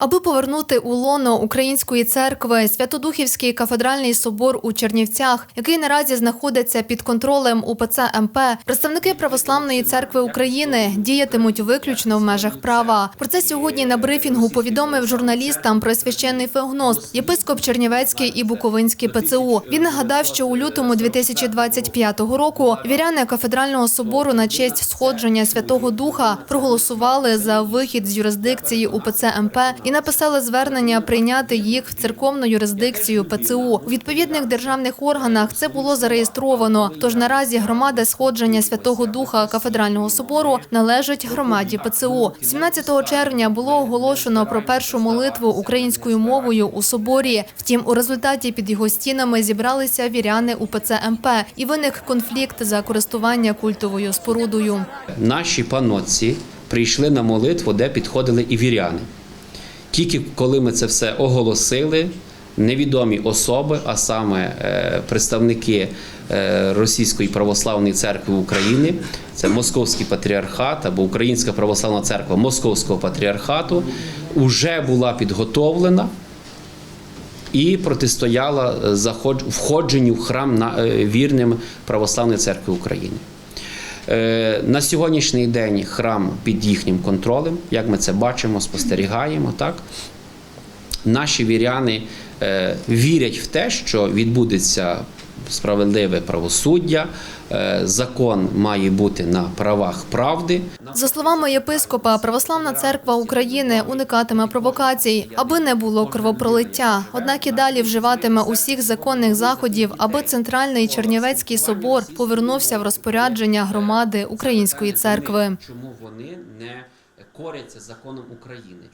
Аби повернути у лоно Української церкви Святодухівський кафедральний собор у Чернівцях, який наразі знаходиться під контролем УПЦ МП, представники Православної церкви України діятимуть виключно в межах права. Про це сьогодні на брифінгу повідомив журналістам про священний феогност, єпископ Чернівецький і Буковинський ПЦУ. Він нагадав, що у лютому 2025 року віряни кафедрального собору на честь сходження Святого Духа проголосували за вихід з юрисдикції УПЦ МП і написали звернення прийняти їх в церковну юрисдикцію ПЦУ. У відповідних державних органах це було зареєстровано. Тож наразі громада сходження Святого Духа кафедрального собору належить громаді ПЦУ. 17 червня було оголошено про першу молитву українською мовою у соборі. Втім, у результаті під його стінами зібралися віряни УПЦ МП і виник конфлікт за користування культовою спорудою. Наші панотці прийшли на молитву, де підходили і віряни. Тільки коли ми це все оголосили, невідомі особи, а саме е, представники е, Російської православної церкви України, це Московський патріархат або Українська православна церква Московського патріархату, вже була підготовлена і протистояла заход- входженню в храм на- е, вірним Православної церкви України. Е, На сьогоднішній день храм під їхнім контролем, як ми це бачимо, спостерігаємо. Так? Наші віряни е, вірять в те, що відбудеться справедливе правосуддя, е, закон має бути на правах правди. За словами єпископа, Православна церква України уникатиме провокацій, аби не було кровопролиття. Однак і далі вживатиме усіх законних заходів, аби центральний Чернівецький собор повернувся в розпорядження громади Української церкви. Чому вони не коряться законом України?